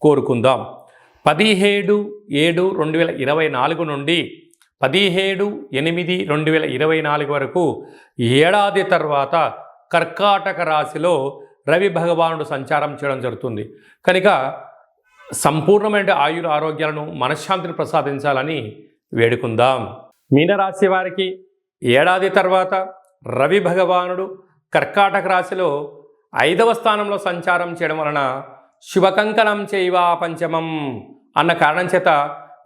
కోరుకుందాం. పదిహేడు ఏడు రెండు వేల ఇరవై నాలుగు నుండి పదిహేడు ఎనిమిది రెండు వేల ఇరవై నాలుగు వరకు ఏడాది తర్వాత కర్కాటక రాశిలో రవి భగవానుడు సంచారం చేయడం జరుగుతుంది. కనుక సంపూర్ణమైన ఆయుర ఆరోగ్యాలను మనశ్శాంతిని ప్రసాదించాలని వేడుకుందాం. మీనరాశి వారికి ఏడాది తర్వాత రవి భగవానుడు కర్కాటక రాశిలో ఐదవ స్థానంలో సంచారం చేయడం వలన శుభకంకణం చేయవా పంచమం అన్న కారణం చేత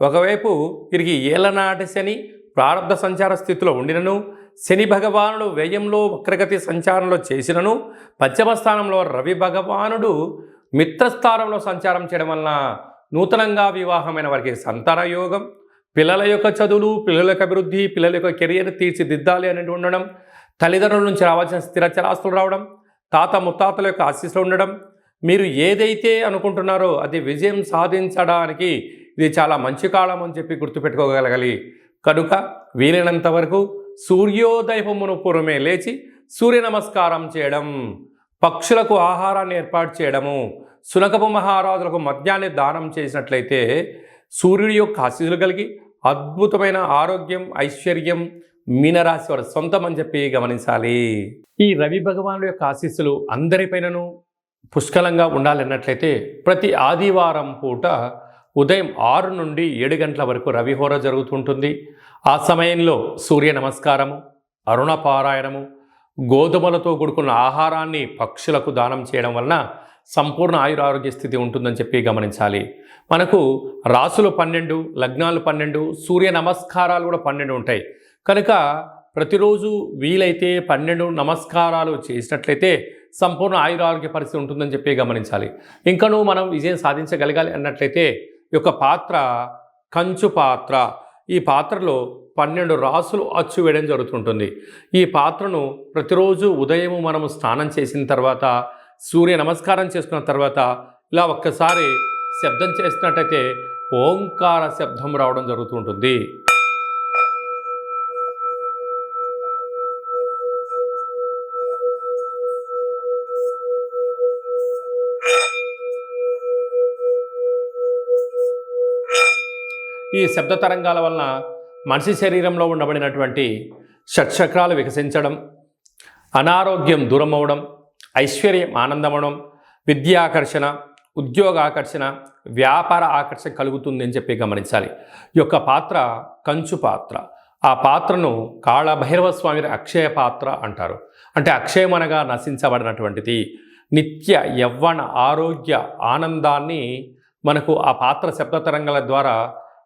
ఒకవైపు తిరిగి ఏలనాటి శని ప్రారంభ సంచార స్థితిలో ఉండినను శని భగవానుడు వ్యయంలో వక్రగతి సంచారంలో చేసినను పంచమ స్థానంలో రవి భగవానుడు మిత్రస్థానంలో సంచారం చేయడం వలన నూతనంగా వివాహమైన వారికి సంతాన యోగం పిల్లల యొక్క చదువులు పిల్లల యొక్క అభివృద్ధి పిల్లల యొక్క కెరియర్ తీర్చిదిద్దాలి అనేది ఉండడం తల్లిదండ్రుల నుంచి రావాల్సిన స్థిరచరాస్తులు రావడం తాత ముత్తాతల యొక్క ఆశీస్సులు ఉండడం మీరు ఏదైతే అనుకుంటున్నారో అది విజయం సాధించడానికి ఇది చాలా మంచి కాలం అని చెప్పి గుర్తుపెట్టుకోగలగాలి. కనుక వీలైనంత వరకు సూర్యోదయమును పూర్వమే లేచి సూర్య నమస్కారం చేయడం పక్షులకు ఆహారాన్ని ఏర్పాటు చేయడము సునకపు మహారాజులకు మద్యాన్ని దానం చేసినట్లయితే సూర్యుడి యొక్క ఆశీస్సులు కలిగి అద్భుతమైన ఆరోగ్యం ఐశ్వర్యం మీనరాశి వారు సొంతం అని చెప్పి గమనించాలి. ఈ రవి భగవానుడు యొక్క ఆశీస్సులు అందరిపైనను పుష్కలంగా ఉండాలన్నట్లయితే ప్రతి ఆదివారం పూట ఉదయం ఆరు నుండి ఏడు గంటల వరకు రవిహోర జరుగుతుంటుంది. ఆ సమయంలో సూర్య నమస్కారము అరుణ పారాయణము గోధుమలతో కూడుకున్న ఆహారాన్ని పక్షులకు దానం చేయడం వలన సంపూర్ణ ఆయురారోగ్య స్థితి ఉంటుందని చెప్పి గమనించాలి. మనకు రాసులు పన్నెండు లగ్నాలు పన్నెండు సూర్య నమస్కారాలు కూడా పన్నెండు ఉంటాయి. కనుక ప్రతిరోజు వీలైతే పన్నెండు నమస్కారాలు చేసినట్లయితే సంపూర్ణ ఆయురారోగ్య పరిస్థితి ఉంటుందని చెప్పి గమనించాలి. ఇంకనూ మనం విజయం సాధించగలగాలి అన్నట్లయితే ఈ యొక్క పాత్ర కంచు పాత్ర ఈ పాత్రలో పన్నెండు రాసులు అచ్చు వేయడం జరుగుతుంటుంది. ఈ పాత్రను ప్రతిరోజు ఉదయం మనము స్నానం చేసిన తర్వాత సూర్య నమస్కారం చేసుకున్న తర్వాత ఇలా ఒక్కసారి శబ్దం చేసినట్టయితే ఓంకార శబ్దం రావడం జరుగుతుంటుంది ఈ శబ్ద తరంగాల వలన మనిషి శరీరంలో ఉండబడినటువంటి షట్చక్రాలు వికసించడం అనారోగ్యం దూరం అవడం ఐశ్వర్యం ఆనందమవడం విద్యాకర్షణ ఉద్యోగ ఆకర్షణ వ్యాపార ఆకర్షణ కలుగుతుంది అని చెప్పి గమనించాలి. ఈ యొక్క పాత్ర కంచు పాత్ర. ఆ పాత్రను కాళభైరవ స్వామి అక్షయ పాత్ర అంటారు. అంటే అక్షయమనగా నశించబడినటువంటిది. నిత్య యవ్వన ఆరోగ్య ఆనందాన్ని మనకు ఆ పాత్ర శబ్ద తరంగాల ద్వారా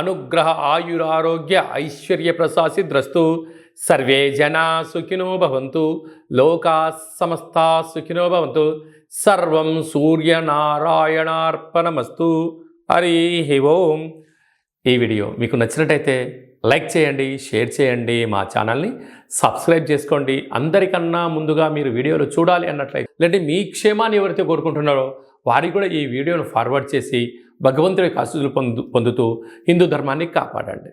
అనుగ్రహ ఆయురారోగ్య ఐశ్వర్య ప్రసాసిద్రస్తు సర్వే జనా సుఖినో భవంతు. లోకా సమస్తా సుఖినో భవంతు. సర్వం సూర్యనారాయణార్పణమస్తు. హరి ఓం. ఈ వీడియో మీకు నచ్చినట్టయితే లైక్ చేయండి షేర్ చేయండి మా ఛానల్ని సబ్స్క్రైబ్ చేసుకోండి. అందరికన్నా ముందుగా మీరు వీడియోలు చూడాలి అన్నట్లయితే లేదంటే మీ క్షేమాన్ని ఎవరైతే కోరుకుంటున్నారో వారికి కూడా ఈ వీడియోను ఫార్వర్డ్ చేసి భగవంతుడి ఆశీస్సులు పొందు పొందుతూ హిందూ ధర్మాన్ని కాపాడండి.